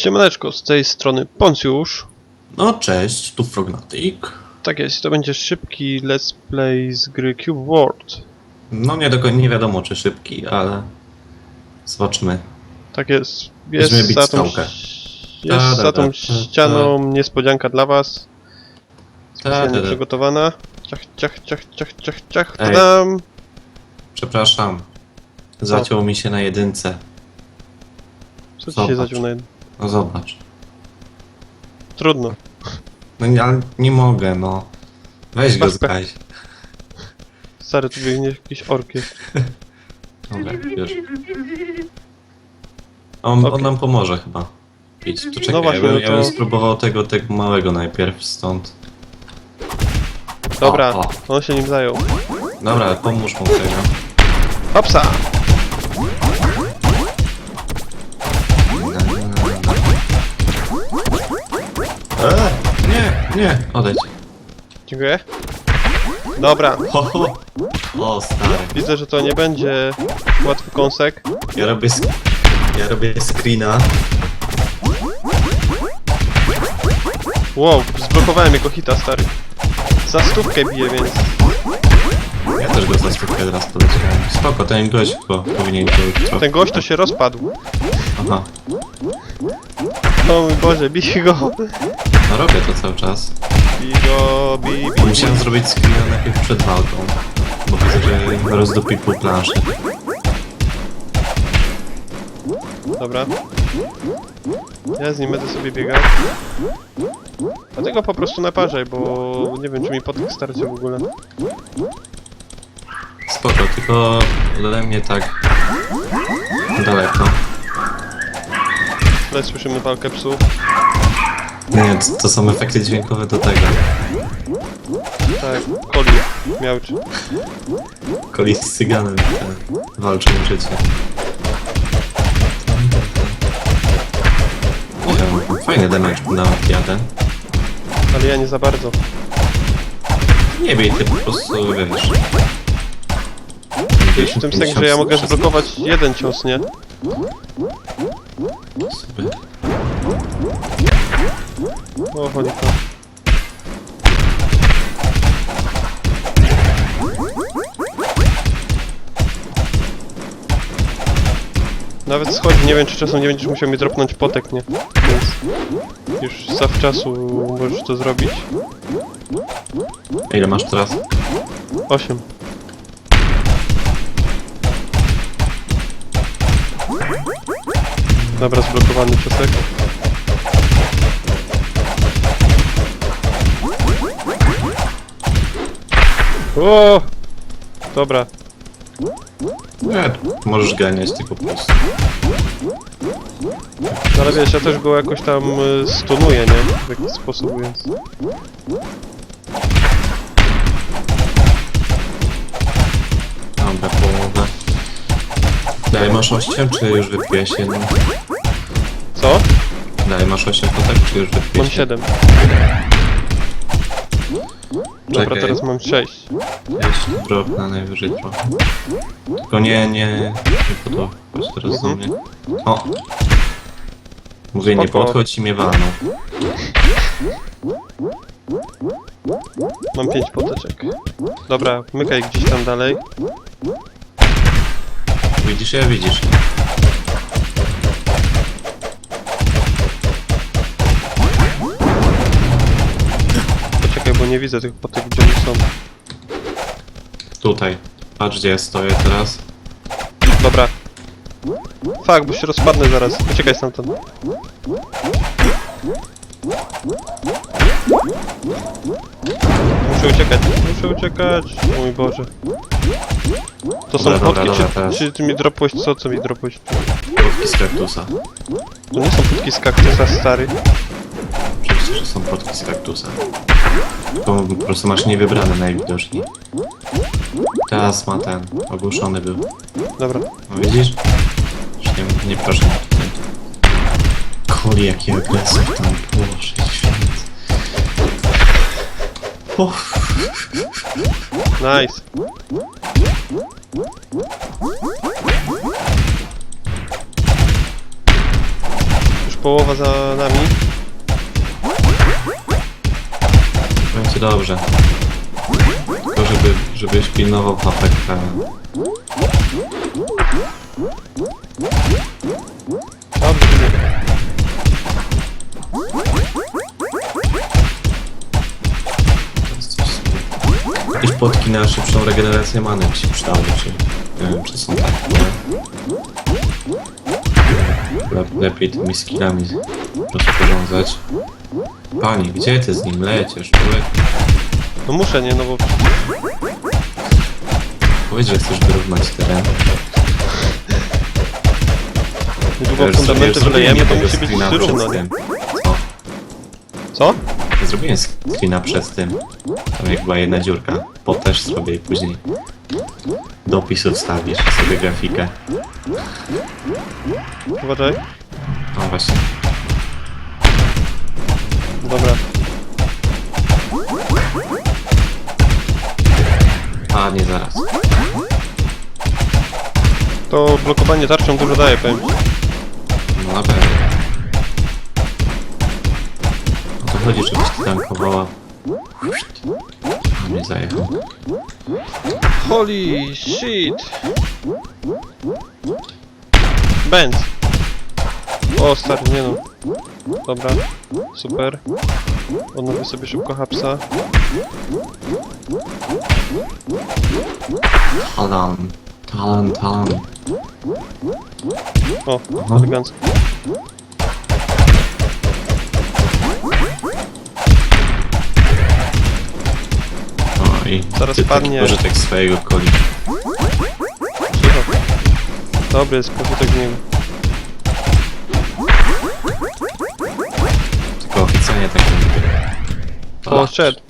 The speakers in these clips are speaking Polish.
Siemaneczko, z tej strony Poncjusz. No cześć, tu Frognatic. Tak jest, to będzie szybki let's play z gry Cube World. No nie, do końca nie wiadomo czy szybki, ale zobaczmy. Tak jest, jest bić za tą, skałkę. jest Ta, za da, tą da, ta, ścianą niespodzianka dla was. Ta, Specjalnie ta, ta. przygotowana. Ciach, ciach, ciach, ciach, ciach, ciach, Ej. Przepraszam. Zaciął mi się na jedynce. Co ci się Zobacz. zadział na jedno? No zobacz. Trudno. No nie, ale nie mogę, no. Weź go Paska. zgaś. Stary, tu biegnie jakiś ork jest. Dobra, już. On, Okej. on nam pomoże chyba. Idź, tu czekaj, No właśnie, ja, bym, no ja to- bym spróbował tego, tego małego najpierw stąd. Dobra, O, o. on się nim zajął. Dobra, pomóż mu tego. Hopsa! Nie, odejdź. Dziękuję. Dobra, Ho, ho. O, stary. widzę, że to nie będzie łatwy kąsek. Ja robię, sk- ja robię screena. Wow, zblokowałem jego hita, stary. Za stówkę bije, więc... Ja też go za stówkę teraz poleciałem. Spoko, ten gość chyba powinien go. Ten gość to się rozpadł. Aha, O mój Boże, bij go! No robię to cały czas. Bij go, bij, bij, Musiałem zrobić screena najpierw przed walką. Bo widzę, że rozdupił pół planszy. Dobra. Ja z nim będę sobie biegał. Dlatego po prostu naparzaj, bo nie wiem, czy mi potek starczy w ogóle. Spoko, tylko ode mnie tak daleko. Ale słyszymy walkę psów. Nie, to, to są efekty dźwiękowe do tego. Tak, Koli miałczy. Kolis z cyganem e, walczą o życie. Nie fajny damage na jadę. Ale ja nie za bardzo. Nie bij, ty po prostu wiesz. Wiesz, w tym sensie, że ja mogę zblokować jeden cios, nie? Sobie. O, cholika. Nawet schodzi, nie wiem czy czasem nie będziesz musiał mi dropnąć potek, nie? Więc już zawczasu możesz to zrobić. Ile masz teraz? 8. Dobra, zblokowany ciosek. O! Dobra, Nie, możesz ganiać tylko po prostu. no ale wiesz, ja też go jakoś tam y, stunuję, nie? W jakiś sposób, więc... Dobra, połowę. Dalej masz 8, czy już wypiłeś jedną? Co? Dalej masz 8 potek, czy już wypiłeś Mam 7. Dobra, Czekaj. teraz mam 6. Jeszcze drop na najwyżej trochę. Tylko nie, nie, nie podchodź chodź teraz do Mhm. mnie. O! Mówię, nie Spoko. podchodź i mnie walną. Mam 5 poteczek. Dobra, mykaj gdzieś tam dalej. Widzisz, ja widzisz. Nie widzę tych potek, gdzie one są. Tutaj. Patrz gdzie ja stoję teraz. Dobra. Fak, bo się rozpadnę zaraz. Uciekaj stamtąd. Muszę uciekać, muszę uciekać. Mój Boże. To są Dobra, dobra, potki, dobra, czy, teraz. czy ty mi dropłeś co, co mi dropłeś? Podki z kaktusa. To nie są potki z kaktusa, stary. Że są podki z kaktusa. Tylko po prostu masz niewybrane najwidoczniej. Teraz ma ten, ogłuszony był. Dobra. No widzisz? Już nie, nie proszę mnie tutaj. Koli jaki agresor tam, Boże święty. Nice. Już połowa za nami. Dobrze. Tylko żeby, żebyś pilnował papeka. Dobrze, że Jakieś potki na szybszą regenerację many by się przydały, czy nie wiem, czy są takie? Le lepiej tymi skillami rozporządzać. Pani, gdzie ty z nim lecisz? No muszę, nie? No bo Powiedz, że chcesz wyrównać teren. niedługo Wiesz, fundamenty zrobiłem wylejemy, to musi być screena przed nie? tym. Co? Co? Ja Zrobiłem screena przed tym. Tam jak była jedna dziurka. Po też zrobię i później do opisu wstawisz sobie grafikę. Uważaj. No właśnie. Dobra. A, nie zaraz. To blokowanie tarczą dużo daje, powiem. No na pewno. O to chodzi, żebyś ty. A mnie zajechał. Holy shit! Benz! O, stary, nie no. Dobra, super. Odnowię sobie szybko hapsa. Talan. Talan, talan. O, Aha. elegancko. O i Zaraz ty taki padnie. pożytek swojego koli. Cicho. Dobry jest pożytek gniewu. Tylko oficjalnie tak nie. O, szedł.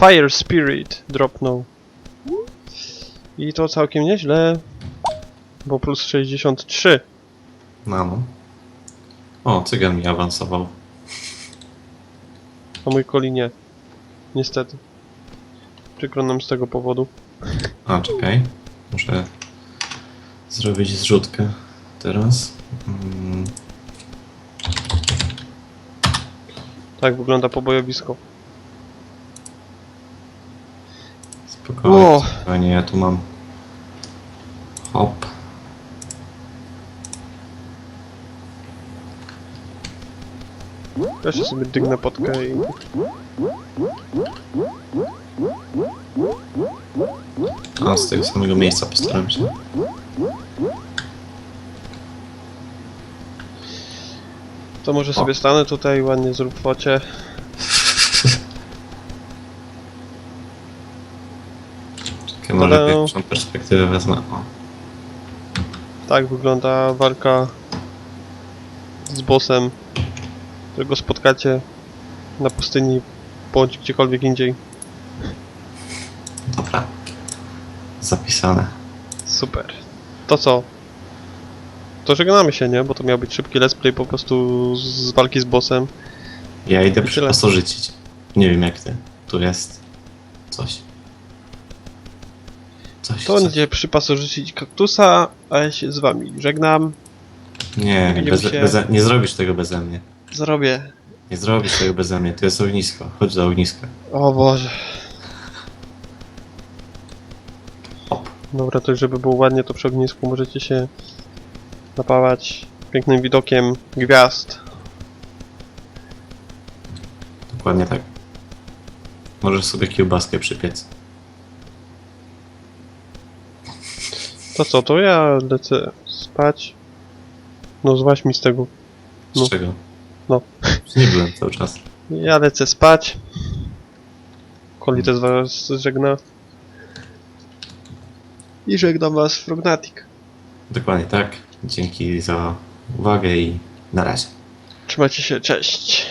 Fire Spirit dropnął. I to całkiem nieźle. Bo plus 63. No, no. O, cygan mi awansował. A mój koli nie. Niestety. Przykro nam z tego powodu. A, czekaj. Muszę zrobić zrzutkę teraz. Mm, Tak wygląda pobojowisko. spokojnie, O. spokojnie, ja tu mam. Hop. Ja się sobie dygnę potkę i... A, z tego samego miejsca postaram się. To może sobie stanę tutaj, ładnie zrób focie. Czekaj, może Tada. pierwszą perspektywę wezmę. O. Tak wygląda walka z bossem, którego spotkacie na pustyni bądź gdziekolwiek indziej. Dobra. Zapisane. Super. To co? To żegnamy się, nie? Bo to miał być szybki let's play po prostu z walki z bossem. Ja idę I tyle. Nie wiem jak ty. Tu jest coś. Coś, To coś. będzie przypasożycić kaktusa, a ja się z wami żegnam. Nie, Będziemy bez, się- beze, nie zrobisz tego beze mnie. Zrobię. Nie zrobisz tego beze mnie. To jest ognisko. Chodź za ognisko. O Boże. Dobra, to żeby było ładnie, to przy ognisku możecie się napawać pięknym widokiem gwiazd. Dokładnie tak. Możesz sobie kiełbaskę przypiec. To co, to ja lecę spać. No złaź mi z tego. Z No. czego? No. Nie byłem cały czas. Ja lecę spać. Koli też was żegna. I żegnam was Frognatic. Dokładnie tak. Dzięki za uwagę i na razie. Trzymajcie się, cześć.